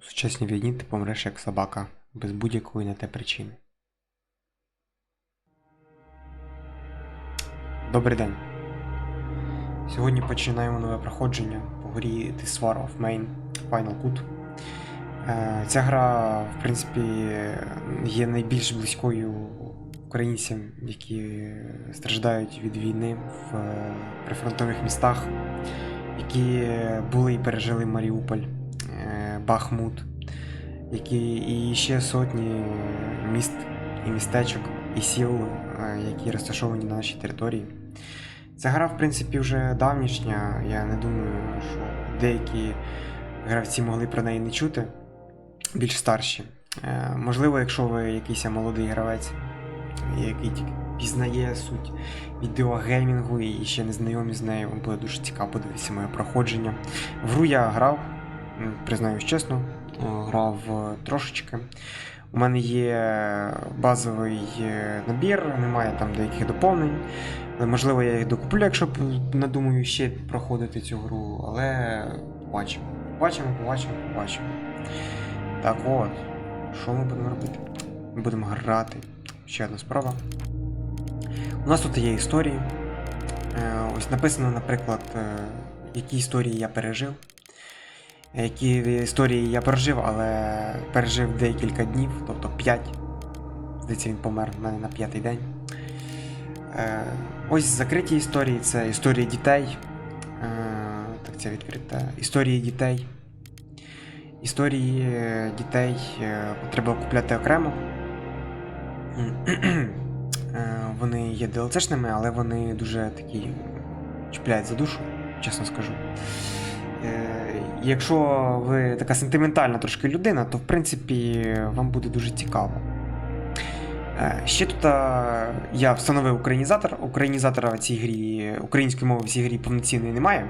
У сучасній війні ти помреш як собака, без будь-якої на те причини. Добрий день. Сьогодні починаємо нове проходження по грі This War of Main Final Cut. Е, Ця гра, в принципі, є найбільш близькою українцям, які страждають від війни в е, прифронтових містах, які були і пережили Маріуполь, Бахмут, які і ще сотні міст і містечок і сіл, е, які розташовані на нашій території. Ця гра, в принципі, вже давнішня. Я не думаю, що деякі гравці могли про неї не чути, більш старші. Е, Можливо, якщо ви якийсь молодий гравець, який тільки пізнає суть відеогеймінгу і ще не знайомі з нею, вам буде дуже цікаво подивитися моє проходження. В гру я грав, признаюсь чесно, е, грав е, трошечки. У мене є базовий е, набір, немає там деяких доповнень. Можливо, я їх докуплю, якщо надумаю ще проходити цю гру, але побачимо. Побачимо, побачимо, побачимо. Так от, що ми будемо робити? Ми будемо грати. Ще одна справа. У нас тут є історії. Ось написано, наприклад, які історії я пережив. Які історії я пережив, але пережив декілька днів, тобто 5. Здається, він помер в мене на п'ятий день. Е, Ось закриті історії, це історії дітей. Е, Так, це відкрита. Історії дітей. Історії е, дітей треба купляти окремо. Вони є DLC-шними, але вони дуже такі чіпляють за душу, чесно скажу. Якщо ви така сентиментальна трошки людина, то в принципі вам буде дуже цікаво. Е, Ще тут е, я встановив українізатор. Українізатора в цій грі, української мови в цій грі повноцінної немає.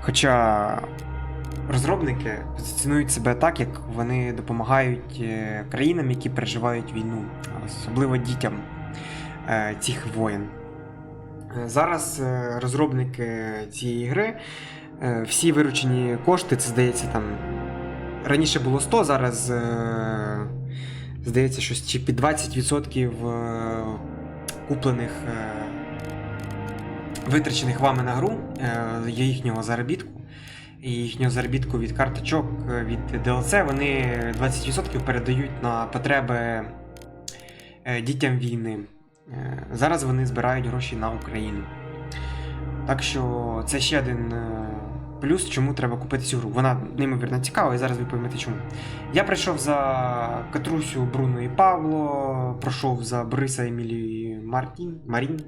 Хоча розробники позиціонують себе так, як вони допомагають е, країнам, які переживають війну, особливо дітям цих воєн. Зараз розробники цієї гри, всі виручені кошти, це здається там. Раніше було 100, зараз. е, Здається, щось чи під 20% е, куплених е, витрачених вами на гру е, є їхнього заробітку. І їхнього заробітку від карточок е, від DLC вони 20% передають на потреби е, дітям війни. Е, Зараз вони збирають гроші на Україну. Так що це ще один е, плюс, чому треба купити цю гру. Вона неймовірно цікава, і зараз ви поймете чому. Я прийшов за Катрусю, Бруно і Павло, пройшов за Бориса Емілію і Мартін, Марін.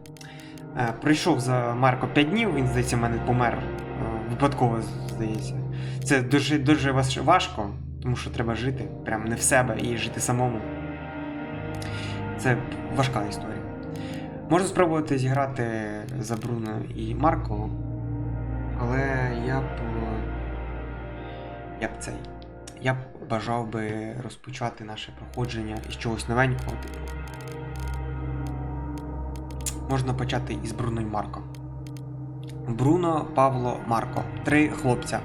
Е, Прийшов за Марко 5 днів, він, здається, в мене помер. е, Випадково, здається. Це дуже, дуже важко, тому що треба жити прям не в себе і жити самому. Це важка історія. Можна спробувати зіграти за Бруно і Марко, але я б. Я б цей. Я б бажав би розпочати наше проходження із чогось новенького, типу. Можна почати із Бруно і Марко. Бруно, Павло, Марко. Три хлопця.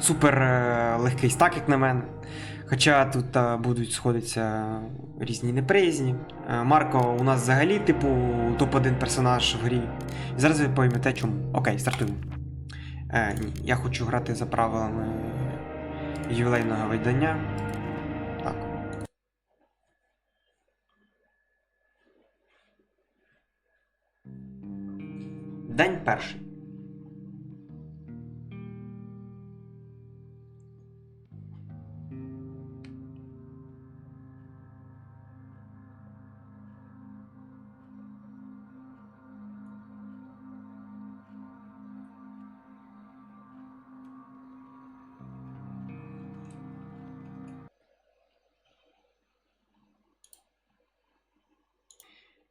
Супер е, легкий стак, як на мене. Хоча тут е, будуть сходитися різні неприязні. Е, Марко у нас взагалі, типу, топ-1 персонаж в грі. І зараз ви поймете чому. Окей, стартуємо. Е, ні, я хочу грати за правилами ювілейного видання. Так. День перший.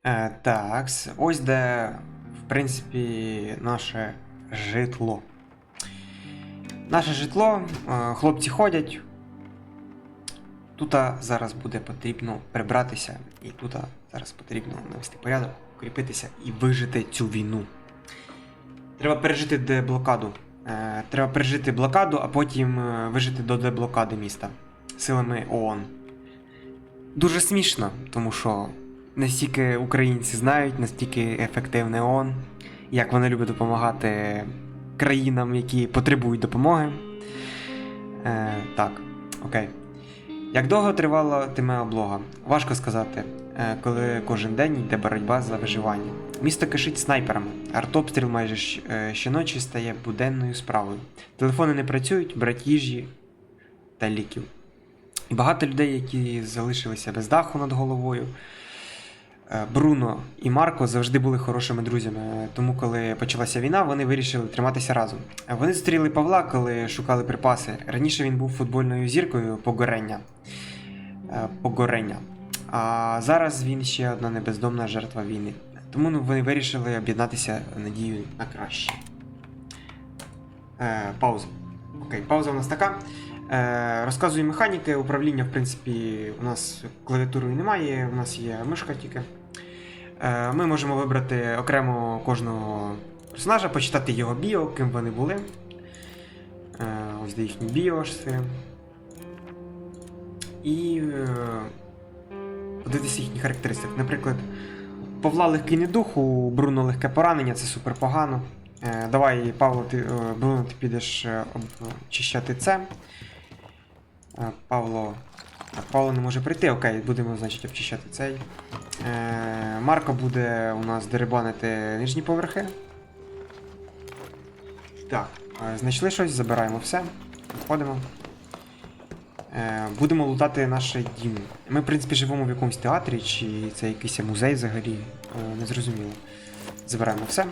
Е, так, ось де, в принципі, наше житло. Наше житло, е, хлопці ходять. Тут зараз буде потрібно прибратися, і тут зараз потрібно навести порядок, укріпитися і вижити цю війну. Треба пережити деблокаду. Е, Треба пережити блокаду, а потім е, вижити до деблокади міста. силами ООН. Дуже смішно, тому що настільки українці знають, настільки ефективне ООН, як вони люблять допомагати країнам, які потребують допомоги. Е, так, окей. Як довго тривала тиме облога? Важко сказати, е, коли кожен день йде боротьба за виживання. Місто кишить снайперами. Артобстріл майже е, щоночі стає буденною справою. Телефони не працюють, брать їжі та ліків. І багато людей, які залишилися без даху над головою. Е, Бруно і Марко завжди були хорошими друзями, тому коли почалася війна, вони вирішили триматися разом. Е, Вони зустріли Павла, коли шукали припаси. Раніше він був футбольною зіркою погорення. Е, Погорення. А зараз він ще одна небездомна жертва війни. Тому ну, вони вирішили об'єднатися надією на краще. Пауза. Окей, пауза у нас така. Е, розказую механіки. Управління, в принципі, у нас клавіатурою немає, у нас є мишка тільки. Е, ми можемо вибрати окремо кожного персонажа, почитати його біо, ким вони були. Е, ось де їхні біошси. І подивитися їхні характеристики. Наприклад, Павла легкий недух, у Бруно легке поранення, це супер погано. Давай, Павло, ти, Бруно, ти підеш очищати це. Павло. Так, Павло не може прийти, окей, будемо, значить, обчищати цей. Е, Марко буде у нас дерибанити нижні поверхи. Так, е, знайшли щось, забираємо все. Виходимо. Е, будемо лутати наш дім. Ми, в принципі, живемо в якомусь театрі, чи це якийсь музей взагалі. Е, не зрозуміло. Забираємо все.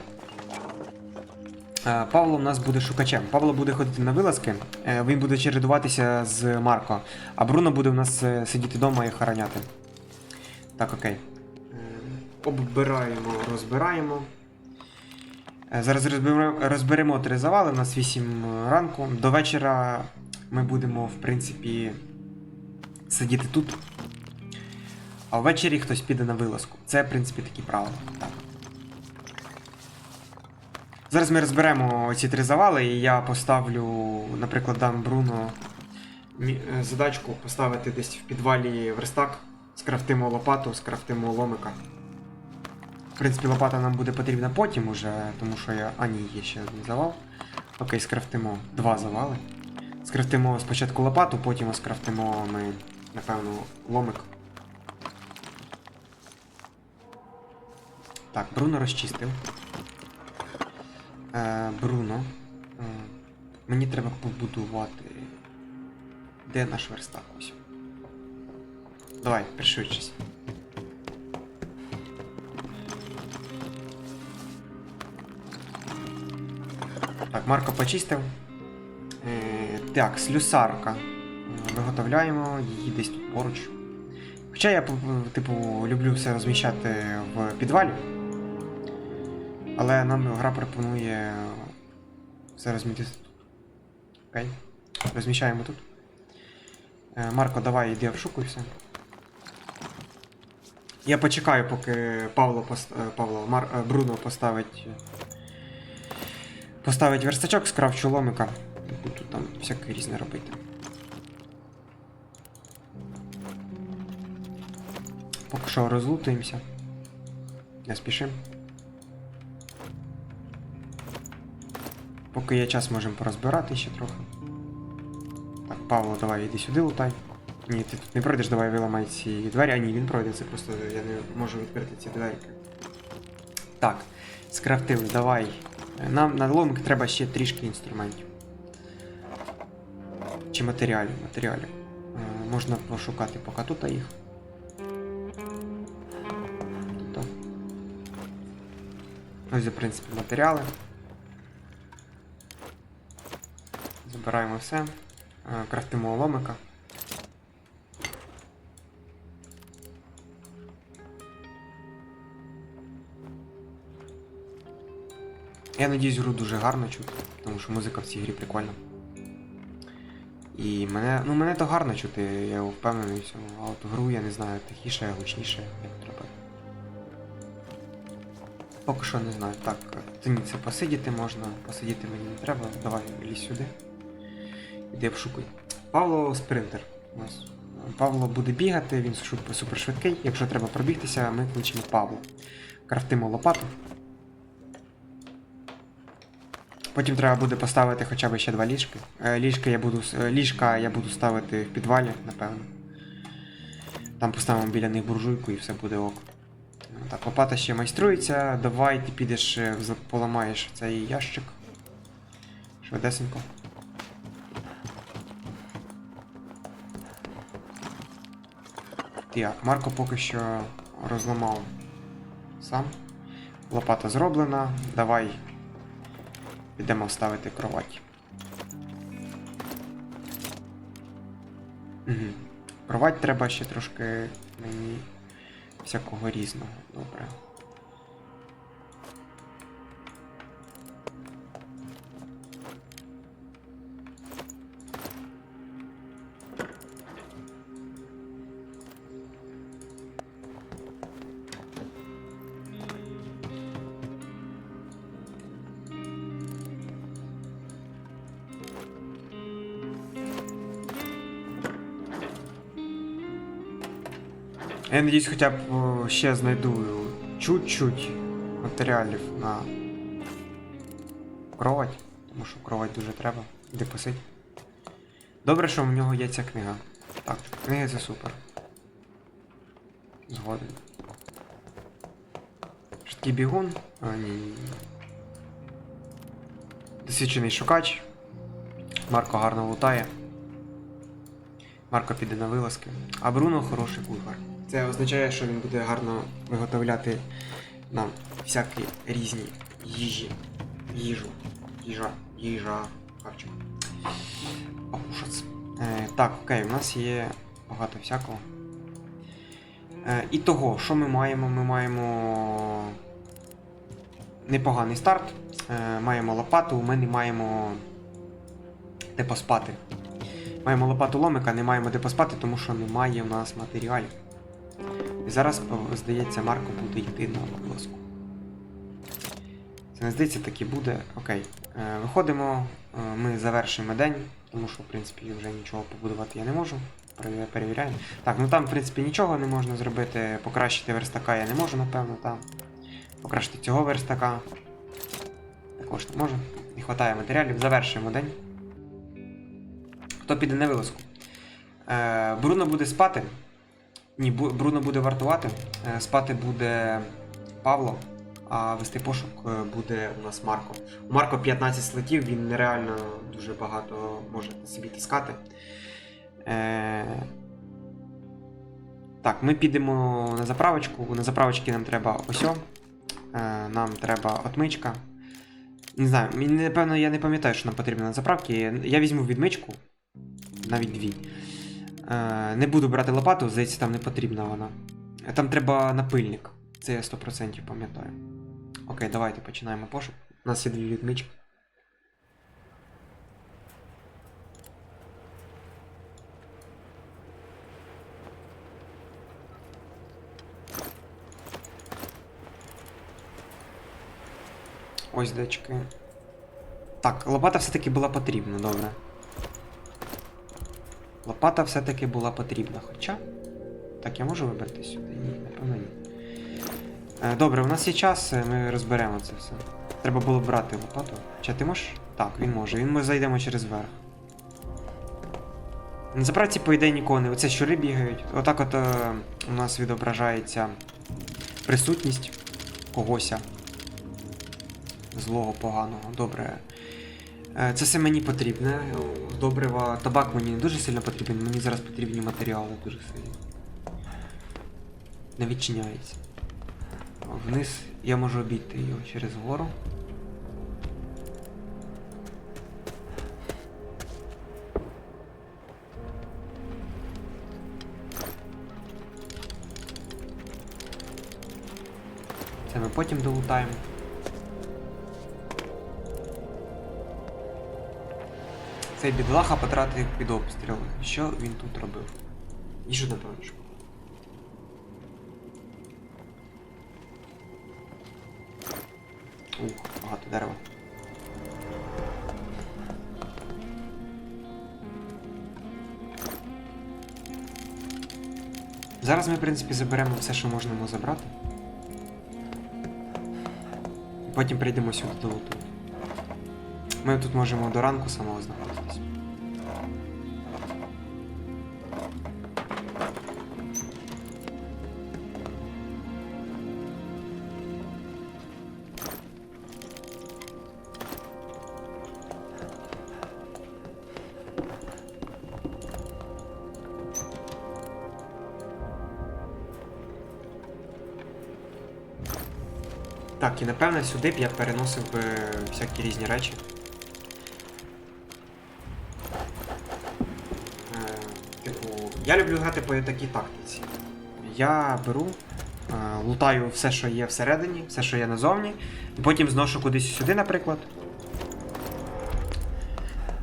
Е, Павло у нас буде шукачем. Павло буде ходити на вилазки, е, він буде чередуватися з Марко, а Бруно буде у нас е, сидіти вдома і охороняти. Так, окей. Оббираємо, розбираємо. Зараз розберемо три завали, у нас 8 ранку. До вечора ми будемо, в принципі, сидіти тут. А ввечері хтось піде на вилазку. Це, в принципі, такі правила. Так. Зараз ми розберемо ці три завали, і я поставлю, наприклад, дам Бруно е, задачку поставити десь в підвалі верстак, скрафтимо лопату, скрафтимо ломика. В принципі, лопата нам буде потрібна потім уже, тому що я. А, ні, є ще один завал. Окей, скрафтимо два завали. Скрафтимо спочатку лопату, потім скрафтимо ми, напевно, ломик. Так, Бруно розчистив. Е, Бруно. Е, мені треба побудувати. Де наш верстак ось? Давай, пришвидшись. Так, Марко почистив. Е, так, слюсарка. Виготовляємо її десь тут поруч. Хоча я, типу, люблю все розміщати в підвалі. Але нам гра пропонує все розмістити тут. Окей. Розміщаємо тут. Е, Марко, давай йди обшукуй все. Я почекаю, поки Павло пост... е, Павло Мар... е, Бруно поставить. Поставить верстачок, скрафчу ломика. Буду там всяке різне робити. Поки що розлутуємося. Не спішимо. Поки є час, можемо порозбирати ще трохи. Так, Павло, давай іди сюди лутай. Ні, ти тут не пройдеш, давай виламай ці двері. А ні, він пройде, це просто я не можу відкрити ці дверки. Так, скрафтили, давай. Нам на ломик треба ще трішки інструментів. Чи матеріалів, матеріалів. Е, можна пошукати поки тут їх. Ось, в принципі, матеріали. Забираємо все. Е, Крафтимо ломика. Я надіюсь, гру дуже гарно чути, тому що музика в цій грі прикольна. І мене. Ну мене то гарно чути, я впевнений в цьому. А от гру я не знаю, тихіше, гучніше, як треба. Поки що не знаю. Так, це посидіти можна, посидіти мені не треба. Давай лізь сюди. Іди обшукуй. Павло спринтер. Ось. Павло буде бігати, він супер, супер швидкий. Якщо треба пробігтися, ми кличемо Павло. Крафтимо лопату. Потім треба буде поставити хоча б ще два ліжки. Е, ліжка я буду, е, ліжка я буду ставити в підвалі, напевно. Там поставимо біля них буржуйку і все буде ок. Ну, Так, лопата ще майструється. Давай ти підеш, е, поламаєш цей ящик. Швидесенько. Так, Марко поки що розламав сам. Лопата зроблена. Давай підемо ставити кровать. Угу. Кровать треба ще трошки мені всякого різного. Добре. Я надіюсь, хоча б ще знайду чуть-чуть матеріалів на кровать, тому що кровать дуже треба, де посить. Добре, що в нього є ця книга. Так, книга це супер. Згоден. Швидкий бігун. А, ні. Досвідчений шукач. Марко гарно лутає. Марко піде на вилазки. А Бруно хороший кухар. Це означає, що він буде гарно виготовляти нам всякі різні їжі. Їжу. Їжа. Їжа. Покушать. Е, так, окей, у нас є багато всякого. Е, і того, що ми маємо? Ми маємо непоганий старт. Е, маємо лопату, ми не маємо де поспати. Маємо лопату ломика, не маємо де поспати, тому що немає в нас матеріалів. І зараз, здається, Марко буде йти на вилазку. Це не здається, так і буде. Окей. Е, виходимо, е, ми завершуємо день, тому що, в принципі, вже нічого побудувати я не можу. Перевіряємо. Так, ну там, в принципі, нічого не можна зробити. Покращити верстака я не можу, напевно, там. Покращити цього верстака. Також не можу. Не вистачає матеріалів. Завершуємо день. Хто піде на вилазку? Е, Бруно буде спати. Ні, Бруно буде вартувати. Е, спати буде Павло, а вести пошук е, буде у нас Марко. У Марко 15 слотів, він нереально дуже багато може собі таскати. Е, так, ми підемо на заправочку. На заправочці нам треба осьо. Е, нам треба отмичка. Не знаю, напевно, я не пам'ятаю, що нам потрібно на заправці. Я візьму відмичку. Навіть дві. Е, не буду брати лопату, здається, там не потрібна вона. Е, Там треба напильник. Це я 100% пам'ятаю. Окей, давайте починаємо пошук. У нас є дві відмички. Ось дечки. Так, лопата все-таки була потрібна, добре. Лопата все-таки була потрібна, хоча. Так, я можу вибрати сюди? Ні, напевно ні. Е, добре, у нас є час, е, ми розберемо це все. Треба було брати лопату. Чи ти можеш? Так, він може. Він ми зайдемо через верх. На заправці, по ідеї, нікого не. Оце щури бігають. Отак от е, у нас відображається присутність когося. Злого, поганого. Добре. Е, Це все мені потрібне. Добрива. Табак мені не дуже сильно потрібен, мені зараз потрібні матеріали дуже сильно. Не відчиняється. Вниз я можу обійти його через гору. Це ми потім долутаємо. Цей бідолаха потратив під обстріл. Що він тут робив? Їжу напевно. шукав. Ух, багато дерева. Зараз ми, в принципі, заберемо все, що можна забрати. І потім прийдемо сюди до луту. Ми тут можемо до ранку самого знаходитись. Так, і напевно сюди б я переносив би всякі різні речі. Е, типу, я люблю грати по такій тактиці. Я беру, е, лутаю все, що є всередині, все, що є назовні, і потім зношу кудись сюди, наприклад.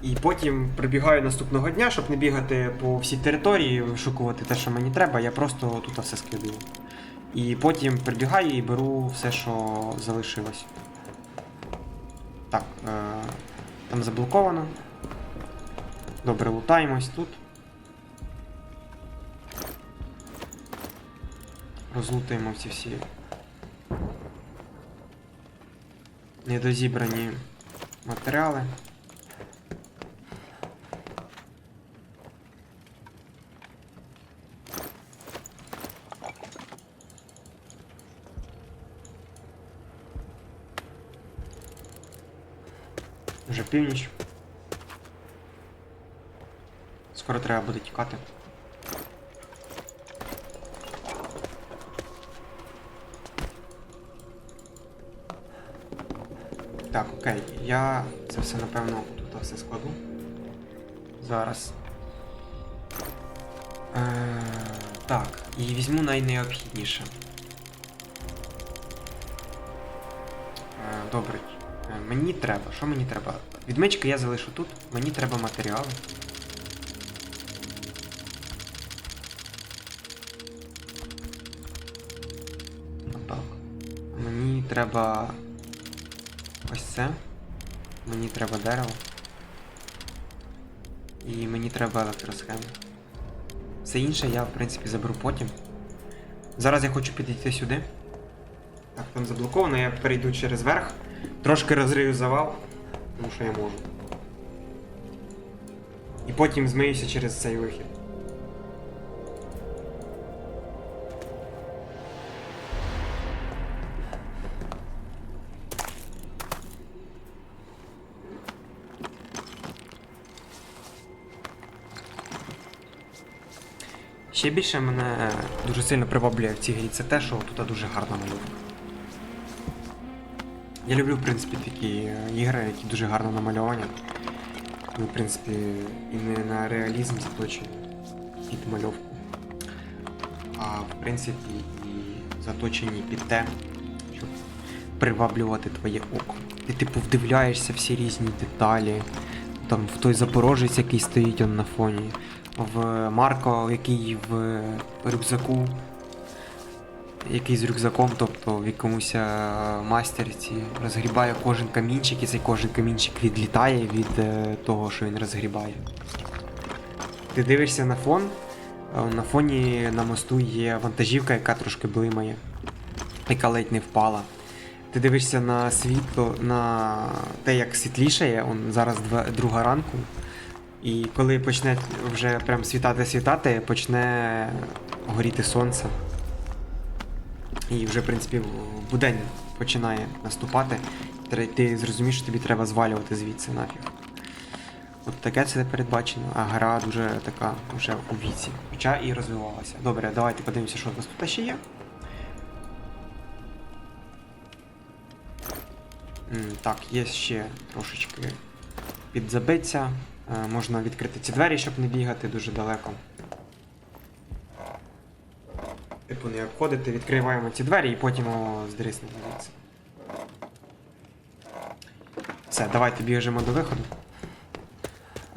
І потім прибігаю наступного дня, щоб не бігати по всій території, вишукувати те, що мені треба, я просто тут все скидаю. І потім прибігаю і беру все, що залишилось. Так, е, там заблоковано. Добре, лутаємось тут. Розлутаємо ці всі недозібрані матеріали. Вже північ. Скоро треба буде тікати. Так, окей, я це все напевно тут все складу. Зараз. Е, так, і візьму найнеобхідніше. Е, добре. Е, Мені треба. Що мені треба? Відмички я залишу тут. Мені треба матеріали. Отак. Мені треба. Ось це. Мені треба дерево. І мені треба електросхеми. Все інше я, в принципі, заберу потім. Зараз я хочу підійти сюди. Так, там заблоковано, я перейду через верх. Трошки розрию завал, тому що я можу. І потім змиюся через цей вихід. Ще більше мене дуже сильно приваблює в цій грі це те, що тут дуже гарна малюнка. Я люблю, в принципі, такі е, ігри, які дуже гарно намальовані. Ну, в принципі, і не на реалізм заточені під мальовку. А в принципі і заточені під те, щоб приваблювати твоє око. Ти типу вдивляєшся всі різні деталі. Там в той запорожець, який стоїть он на фоні, в Марко, який в рюкзаку який з рюкзаком, тобто в якомусь е, мастерці розгрібає кожен камінчик, і цей кожен камінчик відлітає від е, того, що він розгрібає. Ти дивишся на фон, е, на фоні на мосту є вантажівка, яка трошки блимає, яка ледь не впала. Ти дивишся на світло, на те, як світлішає, он зараз друга ранку. І коли почне вже прям світати-світати, почне горіти сонце. І вже, в принципі, будень починає наступати. Ти зрозумієш, що тобі треба звалювати звідси нафіг. От таке це передбачено, а гра дуже така вже у віці. Хоча і розвивалася. Добре, давайте подивимося, що у нас тут ще є. Так, є ще трошечки підзабиться. Е, Можна відкрити ці двері, щоб не бігати дуже далеко. Типу не обходити, відкриваємо ці двері і потім його здриснемо звідси. Все, давайте біжимо до виходу.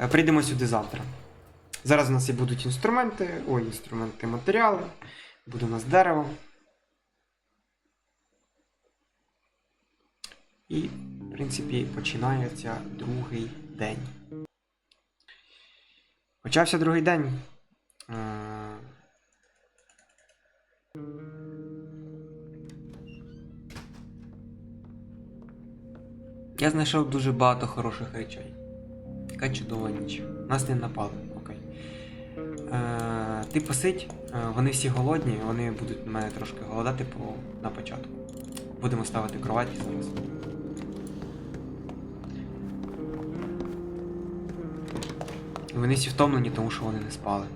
Е, Прийдемо сюди завтра. Зараз у нас і будуть інструменти, ой, інструменти, матеріали. Буде у нас дерево. І, в принципі, починається другий день. Почався другий день. Я знайшов дуже багато хороших речей. Яка чудова ніч. Нас не напали, окей. Е, ти посидь, е, вони всі голодні, вони будуть на мене трошки голодати по, на початку. Будемо ставити кроваті зараз. Вони всі втомлені, тому що вони не спали.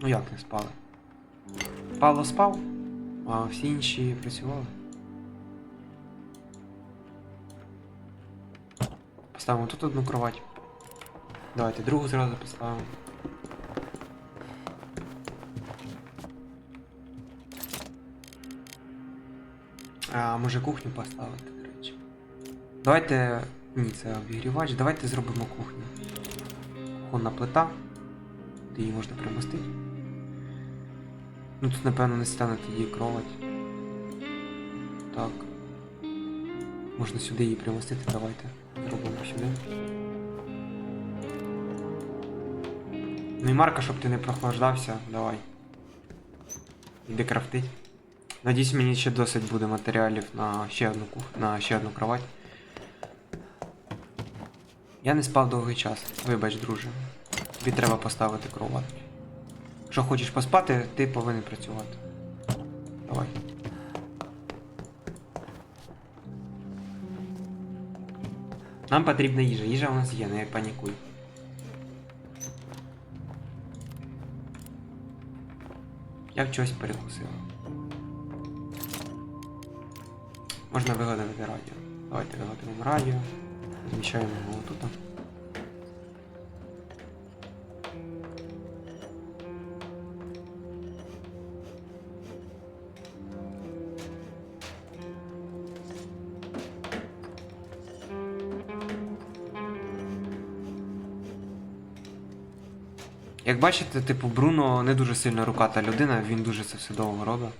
Ну як не спали? Павло спав, а всі інші працювали. Поставимо тут одну кровать. Давайте другу зразу поставимо. А може кухню поставити, до речі. Давайте. Ні, це обігрівач. Давайте зробимо кухню. Кухонна плита. Де її можна примостити. Ну тут, напевно, не стане тоді кровать. Так. Можна сюди її примостити, давайте. Зробимо сюди. Ну і Марка, щоб ти не прохлаждався, давай. Іди крафтить. Надіюсь, мені ще досить буде матеріалів на ще одну кух... на ще одну кровать. Я не спав довгий час. Вибач, друже. Тобі треба поставити кровать. Якщо хочеш поспати, ти повинен працювати. Давай. Нам потрібна їжа. Їжа у нас є, не панікуй. Я в чогось перекусив. Можна вигадати радіо. Давайте виготовимо радіо. Зміщаємо його тут. Бачите, типу, Бруно не дуже сильно руката людина, він дуже це все довго робить.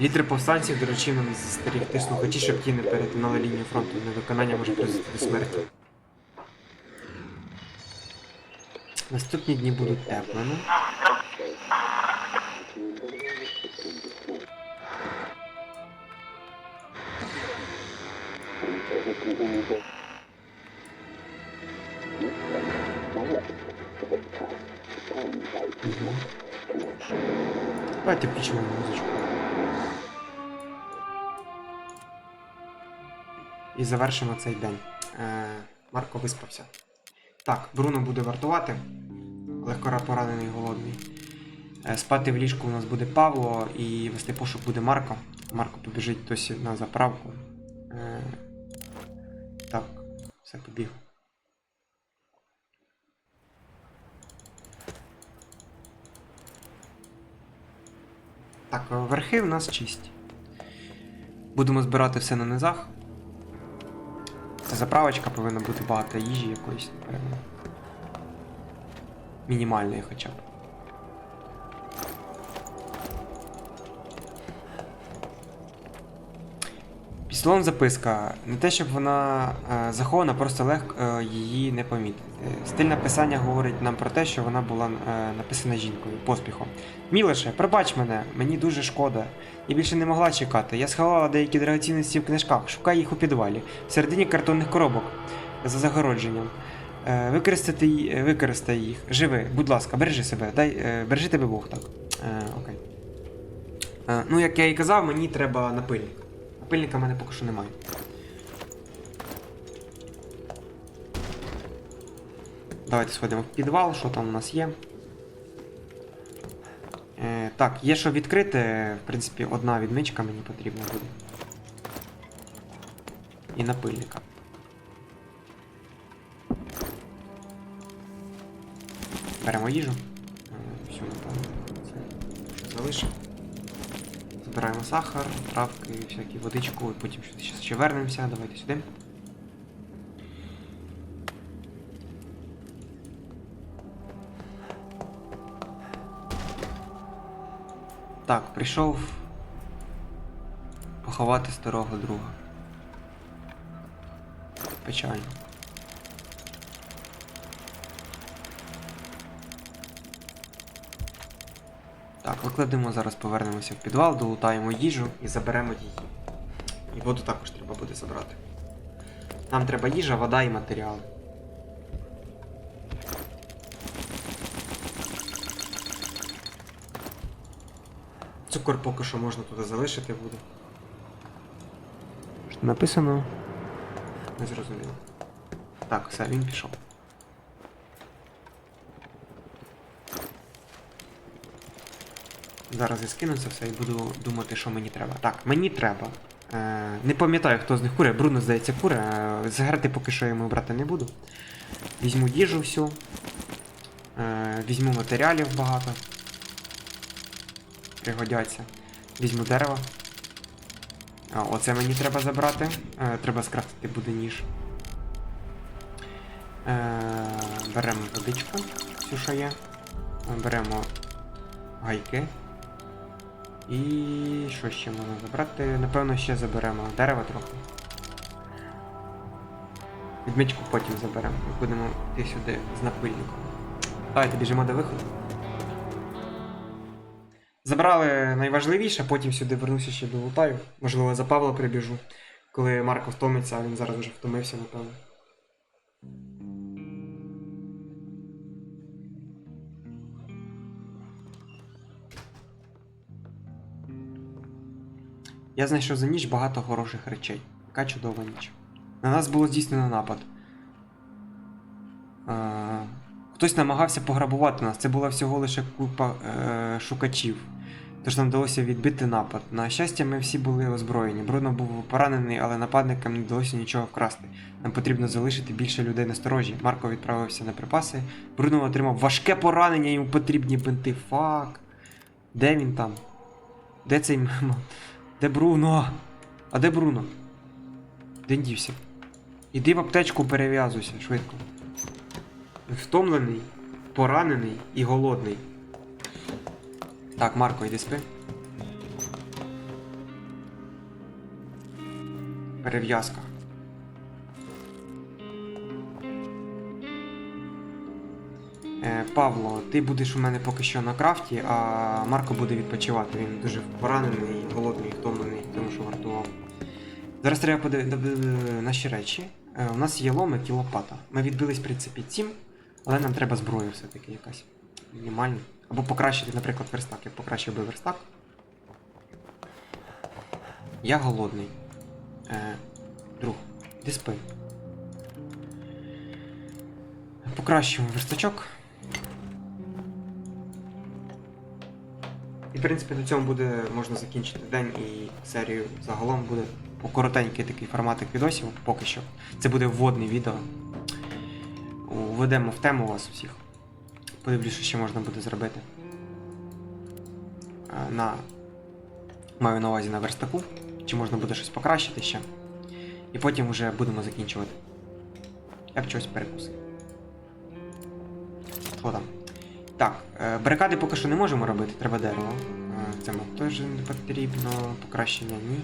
Лідери повстанців доручив нам застерігти слухачі, щоб ті не перетинали лінію фронту. Невиконання може призвести до смерті. Наступні дні будуть теплими. Давайте включимо музичку. І завершимо цей день. Е, Марко виспався. Так, Бруно буде вартувати. Легко поранений голодний. Е, спати в ліжку у нас буде Павло і вести пошук буде Марко. Марко побіжить досі на заправку. Е, так, все побіг. Так, верхи в нас чисті. Будемо збирати все на низах. Заправочка повинна бути багато їжі якоїсь, напевно. Мінімальної хоча б. Післом записка. Не те, щоб вона е, захована, просто легко е, її не помітити. Стиль написання говорить нам про те, що вона була е, написана жінкою, поспіхом. Мілише, пробач мене, мені дуже шкода. Я більше не могла чекати. Я сховала деякі драгоцінності в книжках, шукаю їх у підвалі, всередині картонних коробок за загородженням. Е, використати, е, використай їх. Живи, будь ласка, бережи себе, дай, е, бережи тебе Бог, так. Е, окей. Е, ну, як я і казав, мені треба напильник. Напильника в мене поки що немає. Давайте сходимо в підвал, що там у нас є. Е, так, є що відкрити, в принципі, одна відмичка мені потрібна буде. І напильника. Беремо їжу. Е, Все, напевно. Це залишимо. Збираємо сахар, травки, всякі водичку, і потім ще, ще вернемося. Давайте сюди. Так, прийшов поховати старого друга. Печально. Викладемо зараз, повернемося в підвал, долутаємо їжу і заберемо її. І воду також треба буде забрати. Нам треба їжа, вода і матеріали. Цукор поки що можна туди залишити буде. Що написано? Не зрозуміло. Так, все, він пішов. Зараз я скину це все і буду думати, що мені треба. Так, мені треба. Е, не пам'ятаю, хто з них куре. Бруно, здається, куре. Зіграти поки що я йому брати не буду. Візьму їжу всю. Е, візьму матеріалів багато. Пригодяться. Візьму дерево. Оце мені треба забрати. Е, треба скрафтити буде ніж. Беремо водичку, всю, що є. Беремо гайки. І що ще можна забрати? Напевно, ще заберемо дерева трохи. Відмичку потім заберемо. Ми будемо йти сюди з напильником. Давайте біжимо до виходу. Забрали найважливіше, потім сюди вернуся ще до лутаю. Можливо, за Павла прибіжу. Коли Марко втомиться, а він зараз вже втомився, напевно. Я знайшов за ніч багато хороших речей. Яка чудова ніч. На нас було здійснено напад. Е, хтось намагався пограбувати нас. Це була всього лише купа е, шукачів. Тож нам вдалося відбити напад. На щастя, ми всі були озброєні. Бруно був поранений, але нападникам не вдалося нічого вкрасти. Нам потрібно залишити більше людей на сторожі. Марко відправився на припаси. Бруно отримав важке поранення, йому потрібні бинти. Фак. Де він там? Де цей. м- м- Де Бруно? А де Бруно? Де дівся? Іди в аптечку перев'язуйся швидко. Втомлений, поранений і голодний. Так, Марко, йди спи. Перев'язка. Павло, ти будеш у мене поки що на крафті, а Марко буде відпочивати. Він дуже поранений, голодний, втомлений, тому що вартував. Зараз треба подивитися наші речі. Е, У нас є ломик і лопата. Ми відбились, в принципі, цим, але нам треба зброя все-таки якась. Мінімальна. Або покращити, наприклад, верстак. Я покращив би верстак. Я голодний. Е, друг, іди спи. Покращимо верстачок. І, в принципі, на цьому буде можна закінчити день і серію загалом буде коротенький такий форматик відосів поки що. Це буде вводне відео. Введемо в тему вас усіх. Подивлюсь, що ще можна буде зробити. Е, На... Маю на увазі на верстаку. Чи можна буде щось покращити ще. І потім вже будемо закінчувати. Я б щось перекусив. Що там? Так, е, барикади поки що не можемо робити, треба дерево. Це нам теж не потрібно. Покращення ні.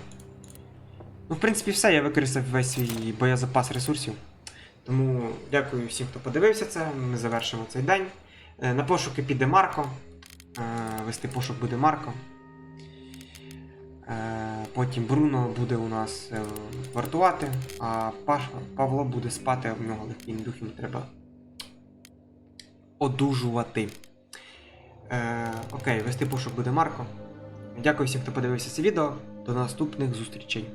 Ну, в принципі, все, я використав весь свій боєзапас ресурсів. Тому дякую всім, хто подивився це. Ми завершимо цей день. Е, На пошуки піде Марко. Е, Вести пошук буде Марко. Потім Бруно буде у нас вартувати, а Павло буде спати, в нього легкий дух, йому треба одужувати. Е, окей, вести пошук буде Марко. Дякую всім, хто подивився це відео. До наступних зустрічей.